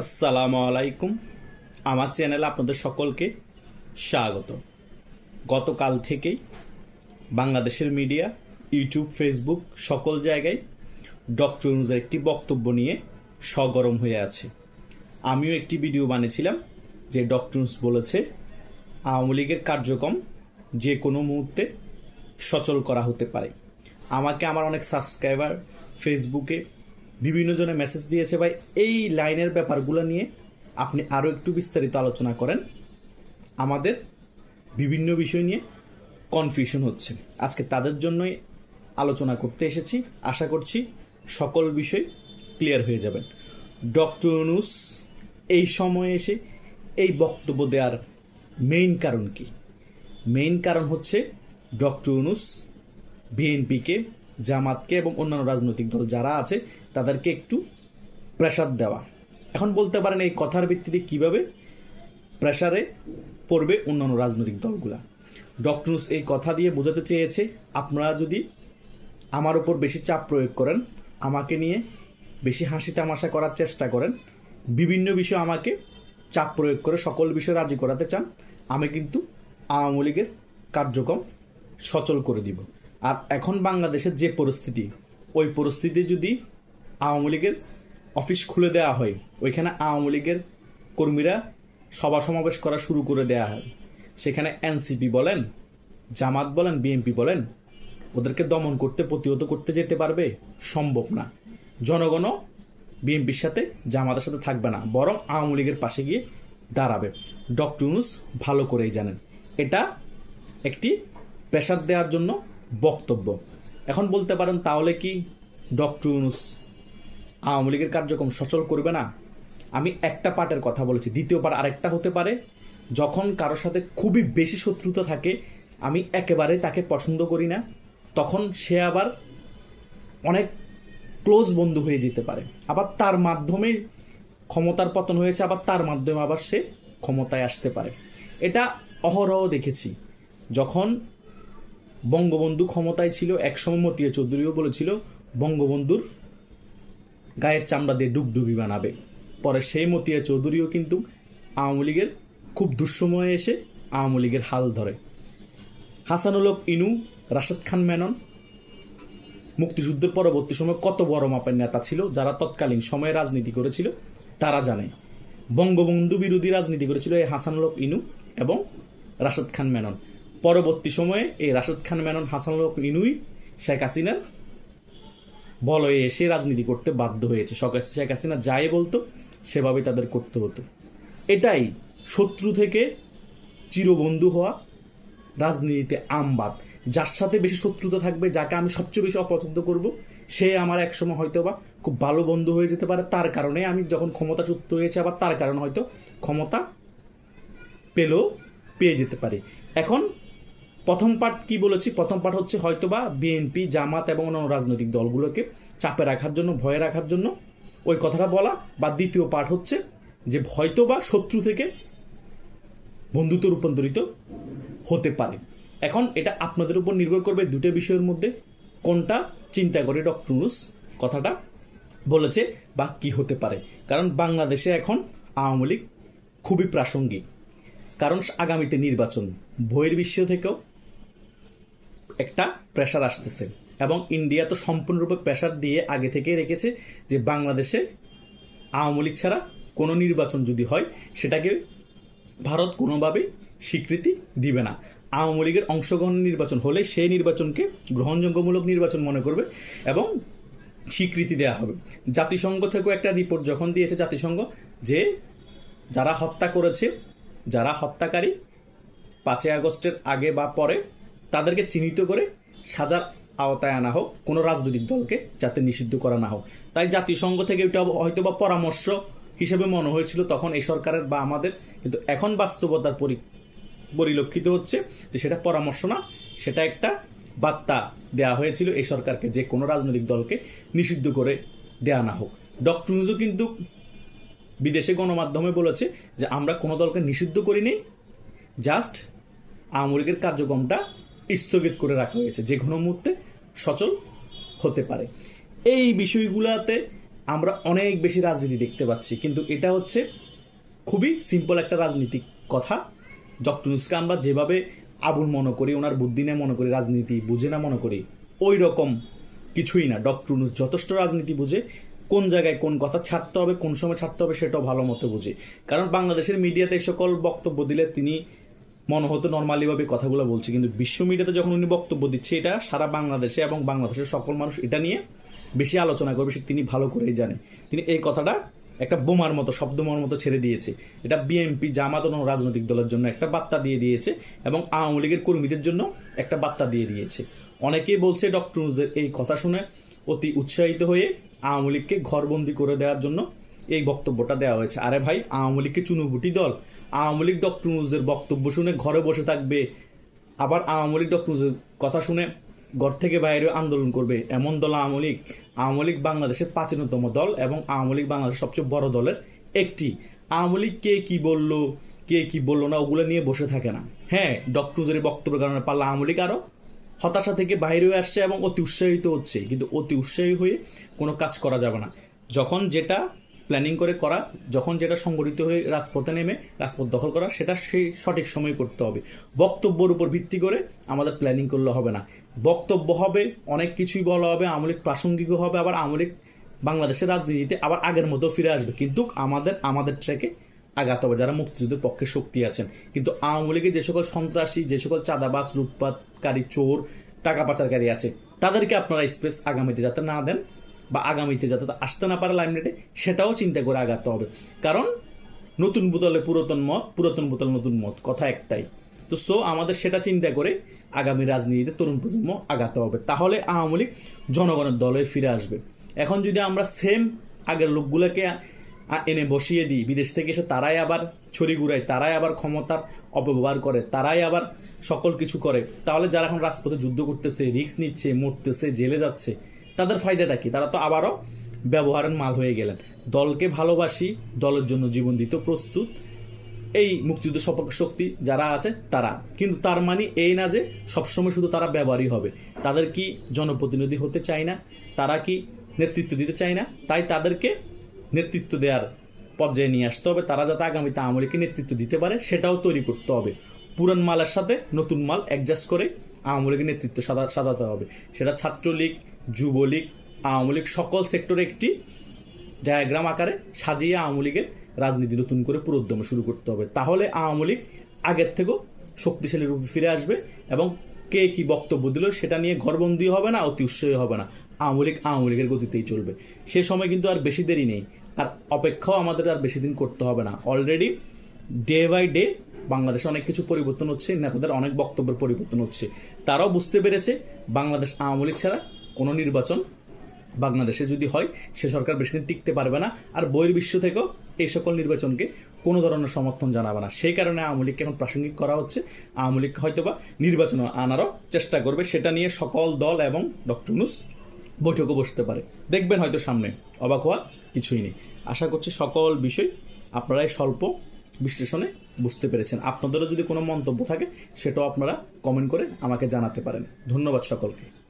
আসসালামু আলাইকুম। আমার চ্যানেলে আপনাদের সকলকে স্বাগত। গতকাল থেকেই বাংলাদেশের মিডিয়া, ইউটিউব, ফেসবুক সকল জায়গায় ডক্টর ইউনুসের একটি বক্তব্য নিয়ে সগরম হয়ে আছে। আমিও একটি ভিডিও বানিয়েছিলাম যে ডক্টর ইউনুস বলেছে, আওয়ামী লীগের কার্যক্রম যে কোনো মুহূর্তে সচল করা হতে পারে। আমাকে আমার অনেক সাবস্ক্রাইবার ফেসবুকে বিভিন্ন জনে মেসেজ দিয়েছে। ভাই, এই লাইনের ব্যাপারগুলো নিয়ে আপনি আরও একটু বিস্তারিত আলোচনা করেন। আমাদের বিভিন্ন বিষয় নিয়ে কনফিউশন হচ্ছে। আজকে তাদের জন্যই আলোচনা করতে এসেছি। আশা করছি সকল বিষয় ক্লিয়ার হয়ে যাবেন। ডক্টর অনুস এই সময়ে এসে এই বক্তব্য দেওয়ার মেইন কারণ কি? মেইন কারণ হচ্ছে ডক্টর অনুস বিএনপিকে জামাতকে এবং অন্যান্য রাজনৈতিক দল যারা আছে, তাদেরকে একটু প্রেশার দেওয়া। এখন বলতে পারেন এই কথার ভিত্তিতে কীভাবে প্রেশারে পড়বে অন্যান্য রাজনৈতিক দলগুলা। ডক্টরস এই কথা দিয়ে বোঝাতে চেয়েছে, আপনারা যদি আমার উপর বেশি চাপ প্রয়োগ করেন, আমাকে নিয়ে বেশি হাসি তামাশা করার চেষ্টা করেন, বিভিন্ন বিষয় আমাকে চাপ প্রয়োগ করে সকল বিষয় রাজি করাতে চান, আমি কিন্তু আওয়ামী লীগের কার্যক্রম সচল করে দিব। আর এখন বাংলাদেশের যে পরিস্থিতি, ওই পরিস্থিতি যদি আওয়ামী লীগের অফিস খুলে দেওয়া হয়, ওইখানে আওয়ামী লীগের কর্মীরা সভা সমাবেশ করা শুরু করে দেওয়া হয়। সেখানে এনসিপি বলেন, জামাত বলেন, বিএনপি বলেন, ওদেরকে দমন করতে, প্রতিহত করতে যেতে পারবে? সম্ভব না। জনগণও বিএনপির সাথে, জামাতের সাথে থাকবে না, বরং আওয়ামী লীগের পাশে গিয়ে দাঁড়াবে। ডক্টর ইউনুস ভালো করেই জানেন। এটা একটি প্রেশার দেওয়ার জন্য বক্তব্য। এখন বলতে পারেন, তাহলে কি ডক্টর ইউনুস আওয়ামী লীগের কার্যক্রম সচল করবে না? আমি একটা পার্টের কথা বলেছি, দ্বিতীয় পার্ট আরেকটা হতে পারে। যখন কারোর সাথে খুবই বেশি শত্রুতা থাকে, আমি একেবারে তাকে পছন্দ করি না, তখন সে আবার অনেক ক্লোজ বন্ধু হয়ে যেতে পারে। আবার তার মাধ্যমে ক্ষমতার পতন হয়েছে, আবার তার মাধ্যমে আবার সে ক্ষমতায় আসতে পারে। এটা অহরহ দেখেছি। যখন বঙ্গবন্ধু ক্ষমতায় ছিল, একসময় মতিয়া চৌধুরীও বলেছিল, বঙ্গবন্ধুর গায়ের চামড়া দিয়ে ডুগডুগি বানাবে। পরে সেই মতিয়া চৌধুরীও কিন্তু আওয়ামী লীগের খুব দুঃসময়ে এসে আওয়ামী লীগের হাল ধরে। হাসানুলক ইনু, রাশেদ খান মেনন, মুক্তিযুদ্ধের পরবর্তী সময় কত বড় মাপের নেতা ছিল, যারা তৎকালীন সময়ে রাজনীতি করেছিল, তারা জানে। বঙ্গবন্ধু বিরোধী রাজনীতি করেছিল এই হাসানুলক ইনু এবং রাশেদ খান মেনন। পরবর্তী সময়ে এই রাশেদ খান, মেনন হাসানুলক ইনুই শেখ হাসিনার বলয়ে এসে রাজনীতি করতে বাধ্য হয়েছে। শেখ হাসিনা যাই বলতো সেভাবে তাদের করতে হতো। এটাই শত্রু থেকে চিরবন্ধু হওয়া রাজনীতিতে আমবাদ যার সাথে বেশি শত্রুতা থাকবে, যাকে আমি সবচেয়ে বেশি অপছন্দ করব, সে আমার একসময় হয়তো বা খুব ভালো বন্ধু হয়ে যেতে পারে। তার কারণে আমি যখন ক্ষমতাচ্যুত হয়েছে, আবার তার কারণে হয়তো ক্ষমতা পেলেও পেয়ে যেতে পারে। এখন প্রথম পার্ট কি বলেছি? প্রথম পার্ট হচ্ছে হয়তোবা বিএনপি, জামাত এবং অন্যান্য রাজনৈতিক দলগুলোকে চাপে রাখার জন্য, ভয়ে রাখার জন্য ওই কথাটা বলা। বা দ্বিতীয় পার্ট হচ্ছে যে হয়তোবা শত্রু থেকে বন্ধুত্ব রূপান্তরিত হতে পারে। এখন এটা আপনাদের উপর নির্ভর করবে দুটো বিষয়ের মধ্যে। কোনটা? চিন্তা করে ডক্টর নুস কথাটা বলেছে বা কি হতে পারে। কারণ বাংলাদেশে এখন আওয়ামী লীগ খুবই প্রাসঙ্গিক। কারণ আগামীতে নির্বাচন বইয়ের বিশ্ব থেকেও একটা প্রেশার আসতেছে। এবং ইন্ডিয়া তো সম্পূর্ণরূপে প্রেশার দিয়ে আগে থেকেই রেখেছে যে বাংলাদেশে আওয়ামী লীগ ছাড়া কোনো নির্বাচন যদি হয়, সেটাকে ভারত কোনোভাবেই স্বীকৃতি দিবে না। আওয়ামী লীগের অংশগ্রহণ নির্বাচন হলে সেই নির্বাচনকে গ্রহণযোগ্যমূলক নির্বাচন মনে করবে এবং স্বীকৃতি দেওয়া হবে। জাতিসংঘ থেকেও একটা রিপোর্ট যখন দিয়েছে জাতিসংঘ যে যারা হত্যা করেছে, যারা হত্যাকারী, পাঁচই আগস্টের আগে বা পরে তাদেরকে চিহ্নিত করে সাজার আওতায় আনা হোক, কোনো রাজনৈতিক দলকে যাতে নিষিদ্ধ করা না হোক। তাই জাতিসংঘ থেকে এটা হয়তো বা পরামর্শ হিসেবে মনে হয়েছিল তখন এই সরকারের বা আমাদের, কিন্তু এখন বাস্তবতার পরি, পরিলক্ষিত হচ্ছে যে সেটা পরামর্শ না, সেটা একটা বার্তা দেওয়া হয়েছিল এই সরকারকে যে কোনো রাজনৈতিক দলকে নিষিদ্ধ করে দেওয়া না হোক। ডক্টর নিউজও কিন্তু বিদেশে গণমাধ্যমে বলেছে যে আমরা কোনো দলকে নিষিদ্ধ করিনি, জাস্ট আওয়ামী লীগের কার্যক্রমটা স্থগিত করে রাখা হয়েছে, যে কোনো মুহূর্তে সচল হতে পারে। এই বিষয়গুলোতে আমরা অনেক বেশি রাজনীতি দেখতে পাচ্ছি, কিন্তু এটা হচ্ছে খুবই সিম্পল একটা রাজনীতিক কথা। ডক্টর আমরা যেভাবে আবুল মনে করি, ওনার বুদ্ধি নিয়ে মনে করি, রাজনীতি বুঝে না মনে করি, ওই রকম কিছুই না। ডক্টর ইউনুস যথেষ্ট রাজনীতি বুঝে, কোন জায়গায় কোন কথা ছাড়তে হবে, কোন সময় ছাড়তে হবে সেটাও ভালো মতো বুঝে। কারণ বাংলাদেশের মিডিয়াতে এই সকল বক্তব্য দিলে তিনি মনে হতো নর্মালিভাবে কথাগুলো বলছে, কিন্তু বিশ্ব মিডিয়াতে যখন উনি বক্তব্য দিচ্ছে, এটা সারা বাংলাদেশে এবং বাংলাদেশের সকল মানুষ এটা নিয়ে বেশি আলোচনা করবে তিনি ভালো করেই জানে। তিনি এই কথাটা একটা বোমার মতো শব্দমার মতো ছেড়ে দিয়েছে। এটা বিএনপি জামাত ও রাজনৈতিক দলের জন্য একটা বার্তা দিয়ে দিয়েছে এবং আওয়ামী লীগের কর্মীদের জন্য একটা বার্তা দিয়ে দিয়েছে। অনেকেই বলছে ডক্টর নুজের এই কথা শুনে অতি উৎসাহিত হয়ে আওয়ামী লীগকে ঘরবন্দি করে দেওয়ার জন্য এই বক্তব্যটা দেওয়া হয়েছে। আরে ভাই, আওয়ামী লীগকে চুনুবুটি দল আওয়ামী লীগ ডক্টর নুজের বক্তব্য শুনে ঘরে বসে থাকবে। আবার আওয়ামী লীগ ডক্টর নুজের কথা শুনে ঘর থেকে বাইরে আন্দোলন করবে। এমন দল আওয়ামী লীগ। আওয়ামী লীগ বাংলাদেশের প্রাচীনতম দল এবং আওয়ামী লীগ বাংলাদেশের সবচেয়ে বড় দলের একটি। আওয়ামী লীগ কে কি বলল, কে কি বলল না, ওগুলো নিয়ে বসে থাকে না। হ্যাঁ ডক্টর নুজের বক্তব্যের কারণে পারলে আওয়ামী লীগ আরও হতাশা থেকে বাইরে হয়ে আসছে এবং অতি উৎসাহিত হচ্ছে। কিন্তু অতি উৎসাহী হয়ে কোনো কাজ করা যাবে না। যখন যেটা প্ল্যানিং করে করা, যখন যেটা সংগঠিত হয়ে রাজপথে নেমে রাজপথ দখল করা, সেটা সেই সঠিক সময় করতে হবে। বক্তব্যের উপর ভিত্তি করে আমাদের প্ল্যানিং করলে হবে না। বক্তব্য হবে, অনেক কিছুই বলা হবে, আমলিক প্রাসঙ্গিকও হবে, আবার আমলিক বাংলাদেশের রাজনীতিতে আবার আগের মতো ফিরে আসবে। কিন্তু আমাদের আমাদের ট্র্যাকে আগাতে হবে, যারা মুক্তিযুদ্ধের পক্ষে শক্তি আছেন। কিন্তু আওয়ামী লীগের যে সকল সন্ত্রাসী, যে সকল চাঁদাবাস লুটপাতকারী চোর, টাকা পাচারকারী আছে, তাদেরকে আপনারা স্পেস আগামীতে যাতে না দেন বা আগামীতে যাতে আসতে না পারে লাইমলাইটে সেটাও চিন্তা করে আগাতে হবে। কারণ নতুন বোতলে পুরাতন মত পুরাতন বোতল নতুন মত কথা একটাই। তো সো আমাদের সেটা চিন্তা করে আগামী রাজনীতিতে তরুণ প্রজন্ম আগাতে হবে। তাহলে আওয়ামী লীগ জনগণের দলে ফিরে আসবে। এখন যদি আমরা সেম আগের লোকগুলোকে এনে বসিয়ে দিই, বিদেশ থেকে এসে তারাই আবার ছড়ি ঘুরায়, তারাই আবার ক্ষমতার অপব্যবহার করে, তারাই আবার সকল কিছু করে, তাহলে যারা এখন রাজপথে যুদ্ধ করতেছে রিস্ক নিচ্ছে, মরতেছে, জেলে যাচ্ছে তাদের ফায়দাটা কি? তারা তো আবারও ব্যবহারের মাল হয়ে গেলেন। দলকে ভালোবাসি, দলের জন্য জীবন দিতে প্রস্তুত। এই মুক্তিযুদ্ধ সপক্ষ শক্তি যারা আছে, তারা। কিন্তু তার মানে এই না যে সবসময় শুধু তারা ব্যবহারই হবে। তাদের কি জনপ্রতিনিধি হতে চায় না? তারা কি নেতৃত্ব দিতে চায় না? তাই তাদেরকে নেতৃত্ব দেওয়ার পর্যায়ে নিয়ে আসতে হবে। তারা যাতে আগামীতে আমলিকে নেতৃত্ব দিতে পারে, সেটাও তৈরি করতে হবে। পুরান মালের সাথে নতুন মাল অ্যাডজাস্ট করে আওয়ামী লীগের নেতৃত্ব সাজা সাজাতে হবে। সেটা ছাত্রলীগ, যুবলীগ, আওয়ামী লীগ সকল সেক্টরে একটি ডায়াগ্রাম আকারে সাজিয়ে আওয়ামী লীগের রাজনীতি নতুন করে পুরোদ্যমে শুরু করতে হবে। তাহলে আওয়ামী লীগ আগের থেকেও শক্তিশালী রূপে ফিরে আসবে এবং কে কি বক্তব্য দিল সেটা নিয়ে ঘরবন্দি হবে না, অতি উৎসাহী হবে না। আওয়ামী লীগ আওয়ামী লীগের গতিতেই চলবে। সে সময় কিন্তু আর বেশি দেরি নেই। আর অপেক্ষাও আমাদের আর বেশি দিন করতে হবে না। অলরেডি ডে বাই ডে বাংলাদেশে অনেক কিছু পরিবর্তন হচ্ছে, নেতাদের অনেক বক্তব্যের পরিবর্তন হচ্ছে। তারাও বুঝতে পেরেছে, বাংলাদেশ আওয়ামী লীগ ছাড়া কোনো নির্বাচন বাংলাদেশে যদি হয়, সে সরকার বেশি দিন টিকতে পারবে না। আর বহির্বিশ্ব থেকেও এই সকল নির্বাচনকে কোনো ধরনের সমর্থন জানাবে না। সেই কারণে আওয়ামী লীগকে এখন প্রাসঙ্গিক করা হচ্ছে। আওয়ামী লীগ হয়তোবা নির্বাচন আনারও চেষ্টা করবে। সেটা নিয়ে সকল দল এবং ডক্টর নুস বৈঠকও বসতে পারে। দেখবেন হয়তো সামনে অবাক হওয়া কিছুই নেই। আশা করছি সকল বিষয় আপনারাই স্বল্প বিশ্লেষণে বুঝতে পেরেছেন। আপনাদেরও যদি কোনো মন্তব্য থাকে, সেটাও আপনারা কমেন্ট করে আমাকে জানাতে পারেন। ধন্যবাদ সকলকে।